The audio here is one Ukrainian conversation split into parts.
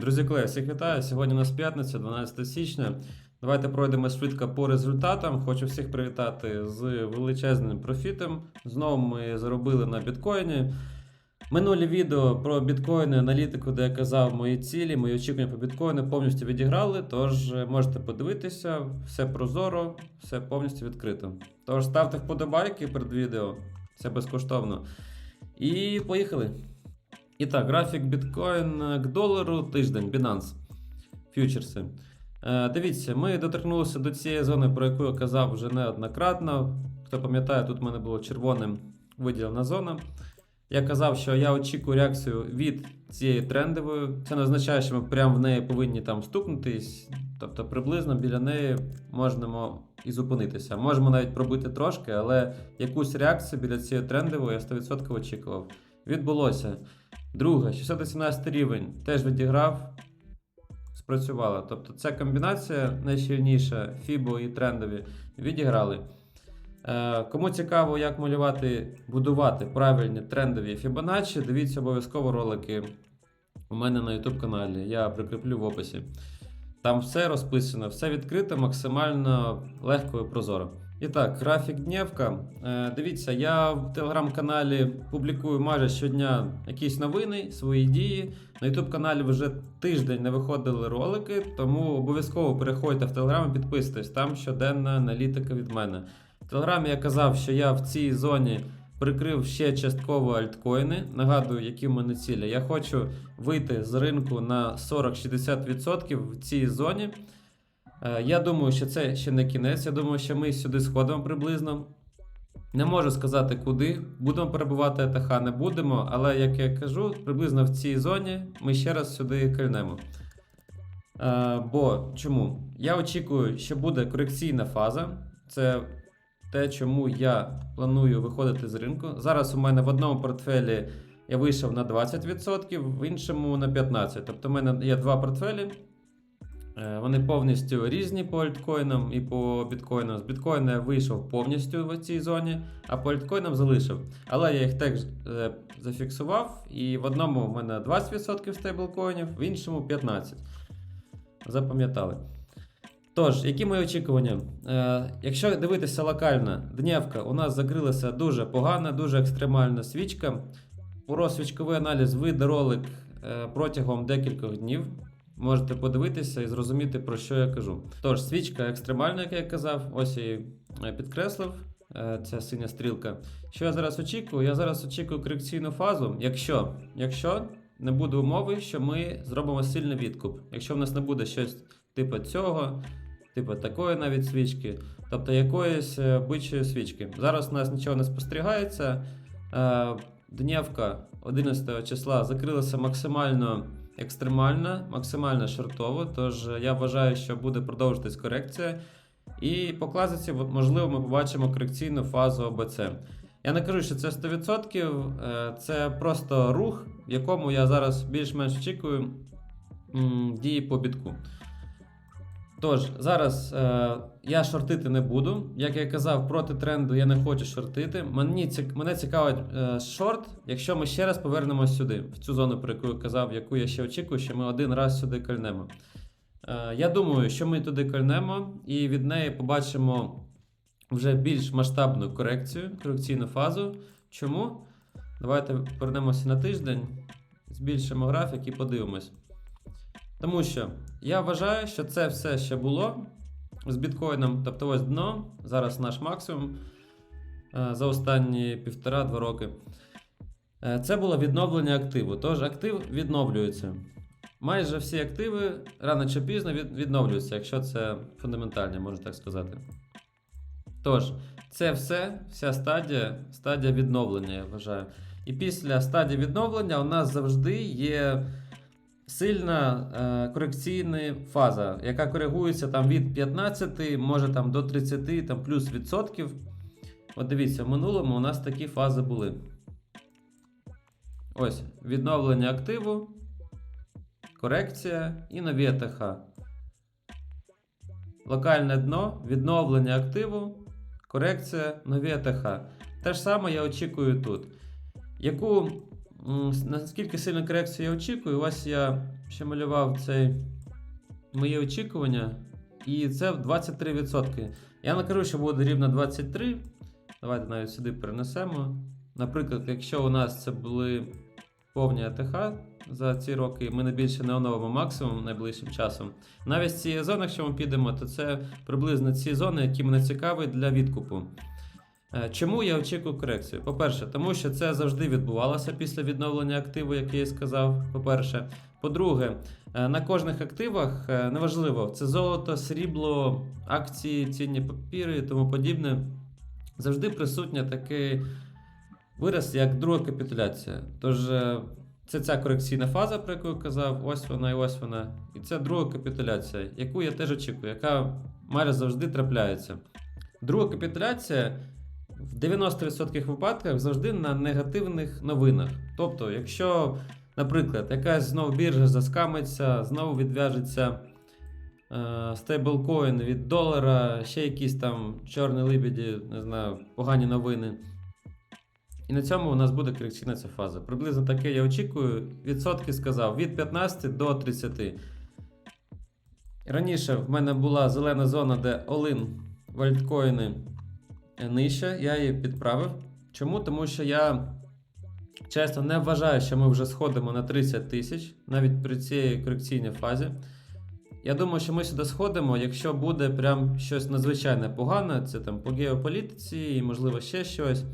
Друзі, колеги, всіх вітаю. Сьогодні у нас п'ятниця, 12 січня. Давайте пройдемо швидко по результатам. Хочу всіх привітати з величезним профітом. Знову ми заробили на біткоїні. Минулі відео про біткоїни, аналітику, де я казав мої цілі, мої очікування по біткоїну повністю відіграли. Тож е, можете подивитися, все прозоро, все повністю відкрито. Тож ставте вподобайки перед відео, це безкоштовно. І поїхали. І так, графік біткоін к долару тиждень, Binance. Фьючерси. Е, дивіться, ми доторкнулися до цієї зони, про яку я казав вже неоднократно. Хто пам'ятає, тут в мене було червоним виділена зона. Я казав, що я очікую реакцію від цієї трендової. Це не означає, що ми прямо в неї повинні там стукнутись. Тобто приблизно біля неї можемо і зупинитися. Можемо навіть пробити трошки, але якусь реакцію біля цієї трендової я 100% очікував. Відбулося. Друге, 618 рівень теж відіграв, спрацювала. Тобто ця комбінація найщільніша, FIBO і трендові відіграли. Е, Кому цікаво, як малювати, будувати правильні трендові Fibonacci, дивіться обов'язково ролики у мене на YouTube каналі. Я прикріплю в описі. Там все розписано, все відкрито, максимально легко і прозоро. І так, графік днівка. Е, дивіться, я в телеграм-каналі публікую майже щодня якісь новини, свої дії. На YouTube каналі вже тиждень не виходили ролики, тому обов'язково переходьте в телеграм і підписуйтесь. Там щоденна аналітика від мене. В телеграмі я казав, що я в цій зоні прикрив ще частково альткоїни. Нагадую, які в мене цілі. Я хочу вийти з ринку на 40-60% в цій зоні. Е, Я думаю, що це ще не кінець. Я думаю, що ми сюди сходимо приблизно. Не можу сказати куди. Будемо перебувати АТХ, не будемо, але як я кажу, приблизно в цій зоні ми ще раз сюди кильнемо. Е, бо чому? Я очікую, що буде корекційна фаза. Це те, чому я планую виходити з ринку. Зараз у мене в одному портфелі я вийшов на 20%, в іншому на 15%. Тобто, в мене є два портфелі. Е, Вони повністю різні по альткоїнам і по біткоїнам. З біткоїна я вийшов повністю в цій зоні, а по альткоїнам залишив. Але я їх теж е, зафіксував, і в одному в мене 20% стейблкоїнів, в іншому 15%. Запам'ятали. Тож, які мої очікування? Е, якщо дивитися локально, днівка у нас закрилася дуже погана, дуже екстремальна свічка. Про свічковий аналіз вийде ролик е, протягом декількох днів. Можете подивитися і зрозуміти, про що я кажу. Тож, свічка екстремальна, як я казав, ось її е, підкреслив. е, Ця синя стрілка. Що я зараз очікую? Я зараз очікую корекційну фазу, якщо, якщо не буде умови, що ми зробимо сильний відкуп. Якщо в нас не буде щось типу цього, типу такої навіть свічки, тобто якоїсь е, бичої свічки. Зараз у нас нічого не спостерігається. Днівка 11 числа закрилася максимально екстремально, максимально шортово. Тож е, я вважаю, що буде продовжитись корекція. І по класиці, можливо, ми побачимо корекційну фазу ОБЦ. Я не кажу, що це 100%, е, це просто рух, в якому я зараз більш-менш очікую дії по бітку. Тож, зараз е, я шортити не буду. Як я казав, проти тренду я не хочу шортити. Мені, ці- мене цікавить е, шорт, якщо ми ще раз повернемось сюди, в цю зону, про яку я казав, яку я ще очікую, що ми один раз сюди кольнемо. Е, я думаю, що ми туди кольнемо і від неї побачимо вже більш масштабну корекцію, корекційну фазу. Чому? Давайте повернемося на тиждень, збільшимо графік і подивимось. Тому що я вважаю, що це все ще було з біткоїном. Тобто ось дно, зараз наш максимум е, за останні півтора-два роки. Е, Це було відновлення активу. Тож актив відновлюється. Майже всі активи рано чи пізно відновлюються, якщо це фундаментальне, можна так сказати. Тож, це все, вся стадія, стадія відновлення, я вважаю. І після стадії відновлення у нас завжди є сильна е, корекційна фаза, яка коригується там від 15, може там до 30, там плюс відсотків. От дивіться, в минулому у нас такі фази були. Ось, відновлення активу, корекція і нові АТХ. Локальне дно, відновлення активу, корекція, нові АТХ. Те ж саме я очікую тут. Яку наскільки сильну корекцію я очікую, ось я ще малював цей мої очікування, і це 23%. Я не кажу, що буде рівно 23. Давайте навіть сюди перенесемо. Наприклад, якщо у нас це були повні АТХ за ці роки, ми не більше не оновимо максимум найближчим часом. Навіть з цієї зони, якщо ми підемо, то це приблизно ці зони, які мене цікаві для відкупу. Е, Чому я очікую корекцію? По-перше, тому що це завжди відбувалося після відновлення активу, як я і сказав. По-перше. По-друге, е, на кожних активах е, неважливо, це золото, срібло, акції, цінні папіри і тому подібне. Завжди присутня такий вираз, як друга капітуляція. Тож це ця корекційна фаза, про яку я казав, ось вона і ось вона. І це друга капітуляція, яку я теж очікую, яка майже завжди трапляється. Друга капітуляція в 90% випадках завжди на негативних новинах. Тобто, якщо, наприклад, якась знову біржа заскамиться, знову відв'яжеться е, стейблкоін від долара, ще якісь там чорні либіді, не знаю, погані новини. І на цьому у нас буде корекційна ця фаза. Приблизно таке я очікую. Відсотки сказав від 15 до 30. Раніше в мене була зелена зона, де all-in вальткоїни нижче, я її підправив. Чому? Тому що я чесно не вважаю, що ми вже сходимо на 30 тисяч навіть при цій корекційній фазі. Я думаю, що ми сюди сходимо, якщо буде прям щось надзвичайне погане, це там по геополітиці і, можливо, ще щось.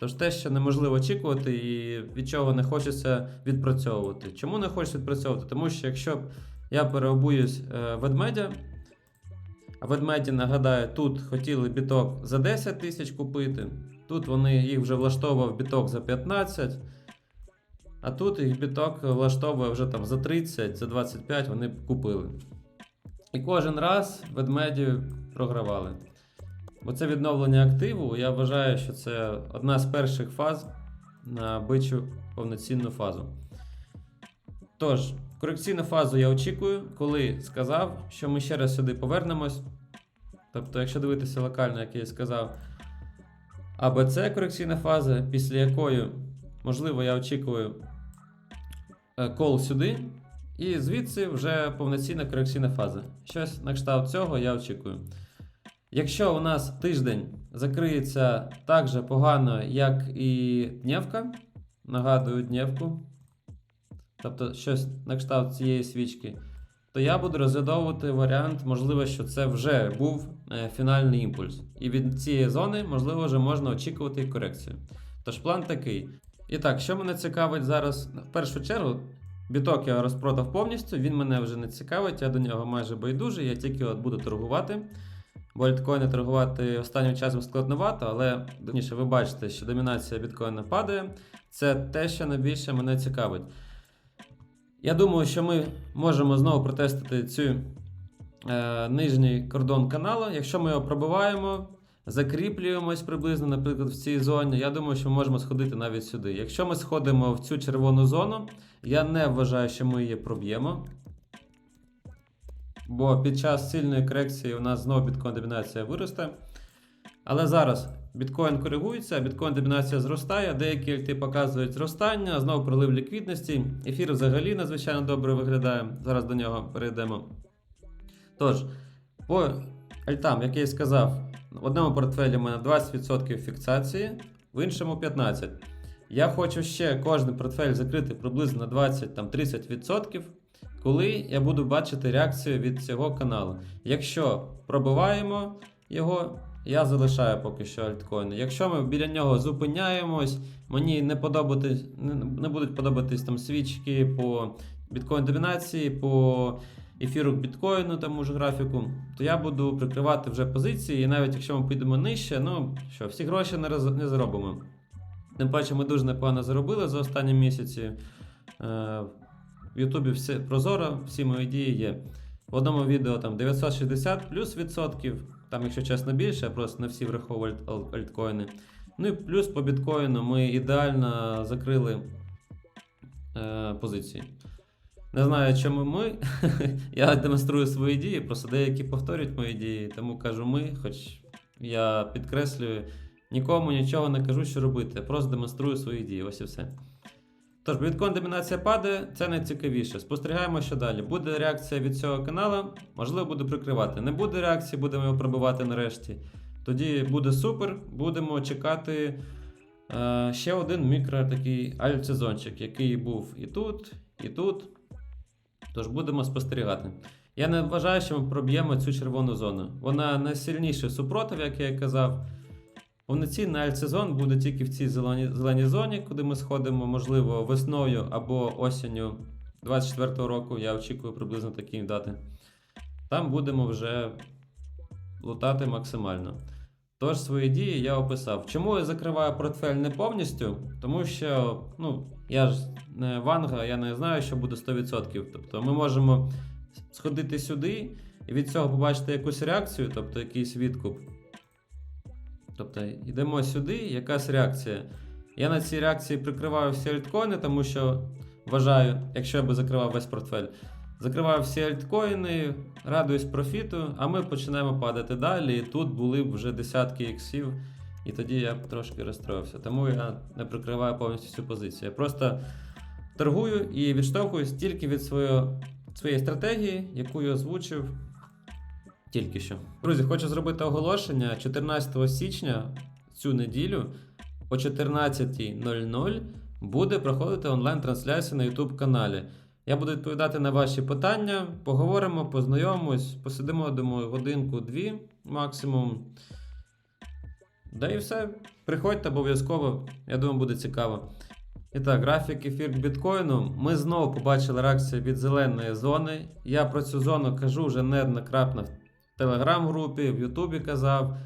Тож те, що неможливо очікувати і від чого не хочеться відпрацьовувати. Чому не хочеться відпрацьовувати? Тому що якщо б я переобуюсь е, ведмедя, ведмеді, нагадаю, тут хотіли біток за 10 тисяч купити, тут вони їх вже влаштовував біток за 15, а тут їх біток влаштовує вже там за 30, за 25 вони купили. І кожен раз ведмеді програвали. Бо це відновлення активу, я вважаю, що це одна з перших фаз на бичу повноцінну фазу. Тож, корекційну фазу я очікую, коли сказав, що ми ще раз сюди повернемось. Тобто, якщо дивитися локально, як я і сказав, АБЦ корекційна фаза, після якої, можливо, я очікую е, кол сюди, і звідси вже повноцінна корекційна фаза. Щось на кшталт цього я очікую. Якщо у нас тиждень закриється так же погано, як і днівка, нагадую днівку, тобто щось на кшталт цієї свічки, то я буду розглядовувати варіант, можливо, що це вже був е, фінальний імпульс. І від цієї зони, можливо, вже можна очікувати корекцію. Тож план такий. І так, що мене цікавить зараз, в першу чергу, біток я розпродав повністю, він мене вже не цікавить, я до нього майже байдужий, я тільки от буду торгувати. Бо альткоїни торгувати останнім часом складновато, але точніше, ви бачите, що домінація біткоїна падає. Це те, що найбільше мене цікавить. Я думаю, що ми можемо знову протестити цю е, нижній кордон каналу. Якщо ми його пробиваємо, закріплюємось приблизно, наприклад, в цій зоні, я думаю, що ми можемо сходити навіть сюди. Якщо ми сходимо в цю червону зону, я не вважаю, що ми її проб'ємо. Бо під час сильної корекції у нас знову біткоін домінація виросте. Але зараз біткоін коригується, біткоін домінація зростає, деякі альти показують зростання, знову прилив ліквідності. Ефір взагалі надзвичайно добре виглядає. Зараз до нього перейдемо. Тож, по альтам, як я і сказав, в одному портфелі у мене 20% фіксації, в іншому 15%. Я хочу ще кожен портфель закрити приблизно на 20-30%, коли я буду бачити реакцію від цього каналу. Якщо пробиваємо його, я залишаю поки що альткоїни. Якщо ми біля нього зупиняємось, мені не подобатись, не, будуть подобатись там свічки по біткоін домінації, по ефіру біткоїну, тому ж графіку, то я буду прикривати вже позиції, і навіть якщо ми підемо нижче, ну що, всі гроші не, роз, не заробимо. Тим паче, ми дуже непогано заробили за останні місяці. Е, в Ютубі все прозоро, всі мої дії є. В одному відео там 960 плюс відсотків, там, якщо чесно, більше, просто не всі враховую альт- ал- альткоїни. Ну і плюс по біткоїну ми ідеально закрили е, позиції. Не знаю, чому ми. я демонструю свої дії, просто деякі повторюють мої дії, тому кажу ми, хоч я підкреслюю, нікому нічого не кажу, що робити, просто демонструю свої дії. Ось і все. Тож, біткоін домінація падає, це найцікавіше. Спостерігаємо, що далі. Буде реакція від цього каналу, можливо, буду прикривати. Не буде реакції, будемо його пробивати нарешті. Тоді буде супер, будемо чекати е, ще один мікро такий альтсезончик, який був і тут, і тут. Тож будемо спостерігати. Я не вважаю, що ми проб'ємо цю червону зону. Вона найсильніший супротив, як я і казав. Повноцінний альтсезон буде тільки в цій зеленій, зеленій зоні, куди ми сходимо, можливо, весною або осінню 24-го року. Я очікую приблизно такі дати. Там будемо вже лутати максимально. Тож свої дії я описав. Чому я закриваю портфель не повністю? Тому що ну, я ж не ванга, я не знаю, що буде 100%. Тобто ми можемо сходити сюди і від цього побачити якусь реакцію, тобто якийсь відкуп. Тобто йдемо сюди, якась реакція. Я на цій реакції прикриваю всі альткоїни, тому що вважаю, якщо я би закривав весь портфель, закриваю всі альткоїни, радуюсь профіту, а ми починаємо падати далі. І тут були б вже десятки іксів, і тоді я б трошки розстроївся. Тому я не прикриваю повністю цю позицію. Я просто торгую і відштовхуюсь тільки від своєї, своєї стратегії, яку я озвучив тільки що. Друзі, хочу зробити оголошення 14 січня цю неділю о 14.00 буде проходити онлайн-трансляція на YouTube каналі. Я буду відповідати на ваші питання, поговоримо, познайомимось, посидимо, думаю, годинку-дві максимум. Да і все. Приходьте обов'язково, я думаю, буде цікаво. І так, графік ефір біткоїну. Ми знову побачили реакцію від зеленої зони. Я про цю зону кажу вже неоднократно телеграм-групі, в Ютубі казав.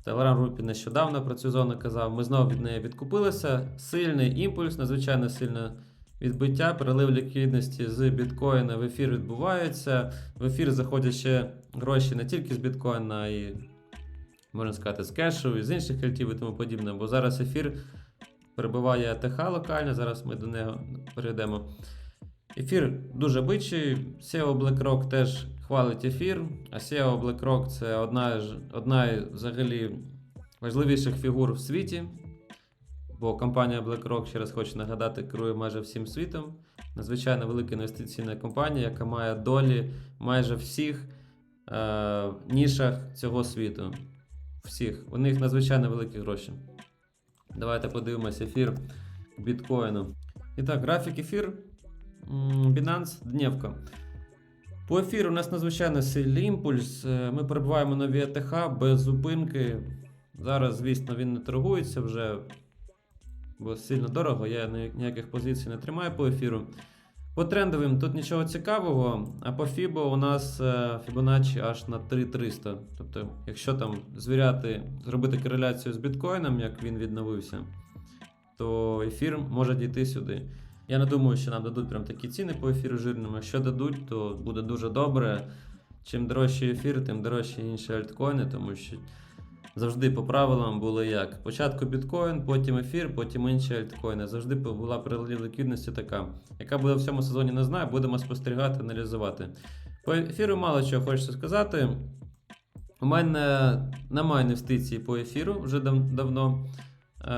В телеграм-групі нещодавно про цю зону казав. Ми знову від неї відкупилися. Сильний імпульс, надзвичайно сильне відбиття, перелив ліквідності з біткоїна в ефір відбувається. В ефір заходять ще гроші не тільки з біткоїна, а й, можна сказати, з кешу і з інших альтів і тому подібне. Бо зараз ефір перебуває АТХ локально, зараз ми до нього перейдемо. Ефір дуже бичий. SEO BlackRock теж хвалить ефір. А SEO BlackRock це одна, одна взагалі важливіших фігур в світі. Бо компанія BlackRock, ще раз хочу нагадати, керує майже всім світом. Надзвичайно велика інвестиційна компанія, яка має долі майже всіх е, нішах цього світу. Всіх. У них надзвичайно великі гроші. Давайте подивимось ефір біткоїну. І так, графік ефір. Binance дневка. По ефіру у нас надзвичайно сильний імпульс. Е, Ми перебуваємо на VTH без зупинки. Зараз, звісно, він не торгується вже, бо сильно дорого. Я ніяких позицій не тримаю по ефіру. По трендовим тут нічого цікавого, а по FIBO у нас е, Fibonacci аж на 3300. Тобто, якщо там звіряти, зробити кореляцію з біткоїном, як він відновився, то ефір може дійти сюди. Я не думаю, що нам дадуть прям такі ціни по ефіру жирним. Якщо дадуть, то буде дуже добре. Чим дорожчий ефір, тим дорожчі інші альткоїни, тому що завжди по правилам було як. Спочатку біткоін, потім ефір, потім інші альткоїни. Завжди була перелив ліквідності така. Яка буде в цьому сезоні, не знаю, будемо спостерігати, аналізувати. По ефіру мало чого хочеться сказати. У мене немає інвестицій по ефіру вже дав- давно. Е,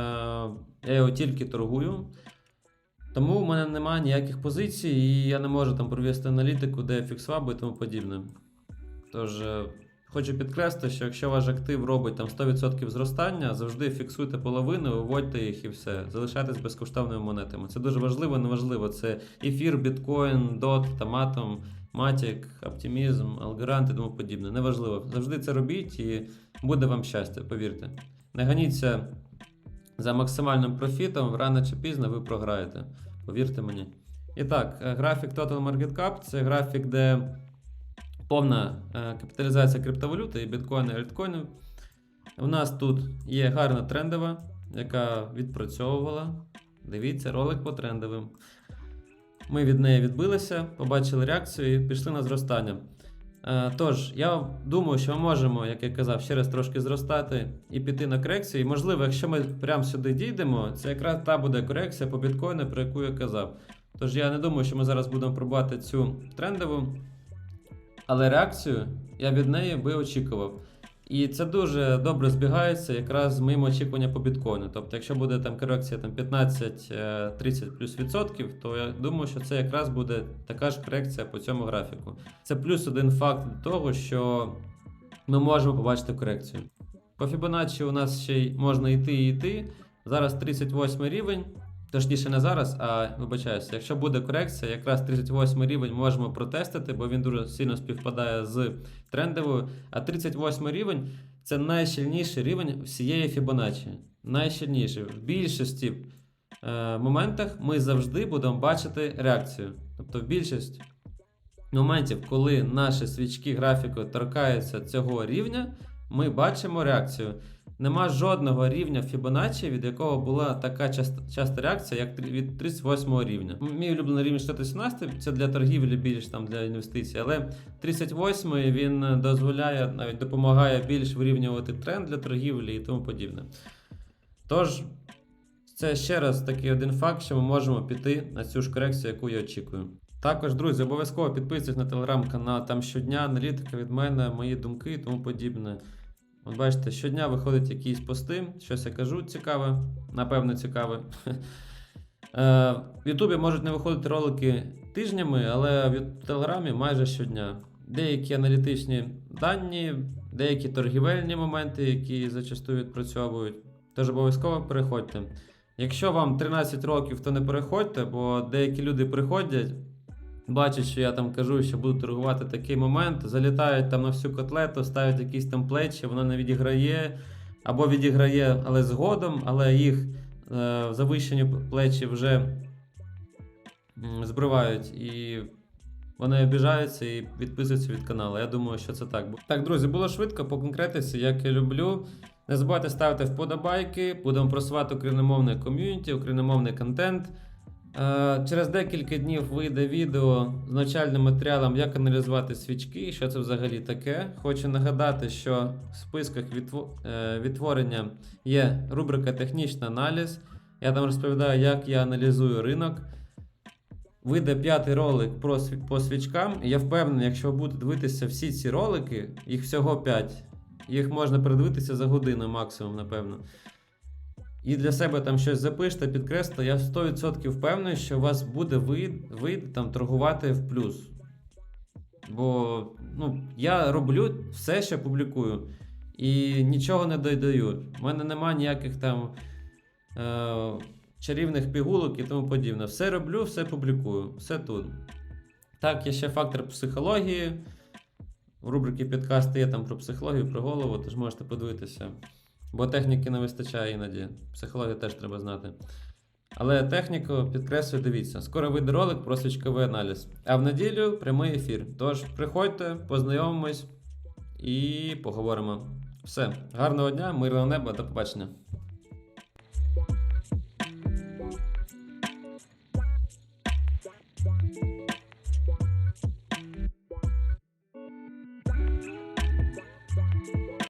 я його тільки торгую. Тому у мене немає ніяких позицій, і я не можу там провести аналітику, де фіксваби і тому подібне. Тож, е, хочу підкреслити, що якщо ваш актив робить там 100% зростання, завжди фіксуйте половину, виводьте їх і все. Залишайтесь безкоштовними монетами. Це дуже важливо, неважливо. Це ефір, біткоін, дот, таматом, матік, оптимізм, алгорант і тому подібне. Неважливо. Завжди це робіть і буде вам щастя, повірте. Не ганіться за максимальним профітом, рано чи пізно ви програєте. Повірте мені. І так, е, графік Total Market Cap це графік, де повна е, капіталізація криптовалюти і біткоїни і альткоїнів. У нас тут є гарна трендова, яка відпрацьовувала. Дивіться, ролик по трендовим. Ми від неї відбилися, побачили реакцію і пішли на зростання. Е, Тож, я думаю, що ми можемо, як я казав, ще раз трошки зростати і піти на корекцію. І можливо, якщо ми прямо сюди дійдемо, це якраз та буде корекція по біткоїну, про яку я казав. Тож я не думаю, що ми зараз будемо пробувати цю трендову. Але реакцію я від неї би очікував. І це дуже добре збігається якраз з моїм очікуванням по біткоїну. Тобто, якщо буде там корекція там 15-30 плюс відсотків, то я думаю, що це якраз буде така ж корекція по цьому графіку. Це плюс один факт до того, що ми можемо побачити корекцію. По Fibonacci у нас ще й можна йти і йти. Зараз 38 рівень. Точніше, не зараз, а вибачаюся, якщо буде корекція, якраз 38 рівень можемо протестити, бо він дуже сильно співпадає з трендовою. А 38 рівень це найщільніший рівень всієї Fibonacci. Найщільніший. В більшості е, моментах ми завжди будемо бачити реакцію. Тобто, в більшість моментів, коли наші свічки графіку торкаються цього рівня, ми бачимо реакцію. Нема жодного рівня Fibonacci, від якого була така часта, часта реакція, як від 38 рівня. Мій улюблений рівень 617 це для торгівлі більш там для інвестицій, але 38 він дозволяє навіть допомагає більш вирівнювати тренд для торгівлі і тому подібне. Тож, це ще раз такий один факт, що ми можемо піти на цю ж корекцію, яку я очікую. Також, друзі, обов'язково підписуйтесь на телеграм-канал, там щодня аналітика від мене, мої думки і тому подібне. От бачите, щодня виходять якісь пости, щось я кажу цікаве, напевно, цікаве. Е, В Ютубі можуть не виходити ролики тижнями, але в Телеграмі майже щодня. Деякі аналітичні дані, деякі торгівельні моменти, які зачастую відпрацьовують. Тож обов'язково переходьте. Якщо вам 13 років, то не переходьте, бо деякі люди приходять, бачать, що я там кажу, що буду торгувати такий момент, залітають там на всю котлету, ставлять якісь там плечі, вона не відіграє, або відіграє, але згодом, але їх е, завищені плечі вже збривають і вони обіжаються і відписуються від каналу. Я думаю, що це так. Так, друзі, було швидко по конкретиці, як я люблю. Не забувайте ставити вподобайки, будемо просувати україномовне ком'юніті, україномовний контент. Е, Через декілька днів вийде відео з навчальним матеріалом, як аналізувати свічки, і що це взагалі таке. Хочу нагадати, що в списках е, відтворення є рубрика Технічний аналіз. Я там розповідаю, як я аналізую ринок. Вийде п'ятий ролик про по свічкам. Я впевнений, якщо ви будете дивитися всі ці ролики, їх всього 5. Їх можна передивитися за годину максимум, напевно. І для себе там щось запишете, підкреслите, я 100% впевнений, що у вас буде вийде, там торгувати в плюс. Бо ну, я роблю все, що публікую. І нічого не додаю. У мене нема ніяких там е, чарівних пігулок і тому подібне. Все роблю, все публікую, все тут. Так, є ще фактор психології. В рубрики підкасти є там про психологію, про голову, тож можете подивитися. Бо техніки не вистачає іноді. Психологію теж треба знати. Але техніку підкреслюю, дивіться. Скоро вийде ролик про свічковий аналіз. А в неділю прямий ефір. Тож приходьте, познайомимось і поговоримо. Все, гарного дня, мирного неба, до побачення.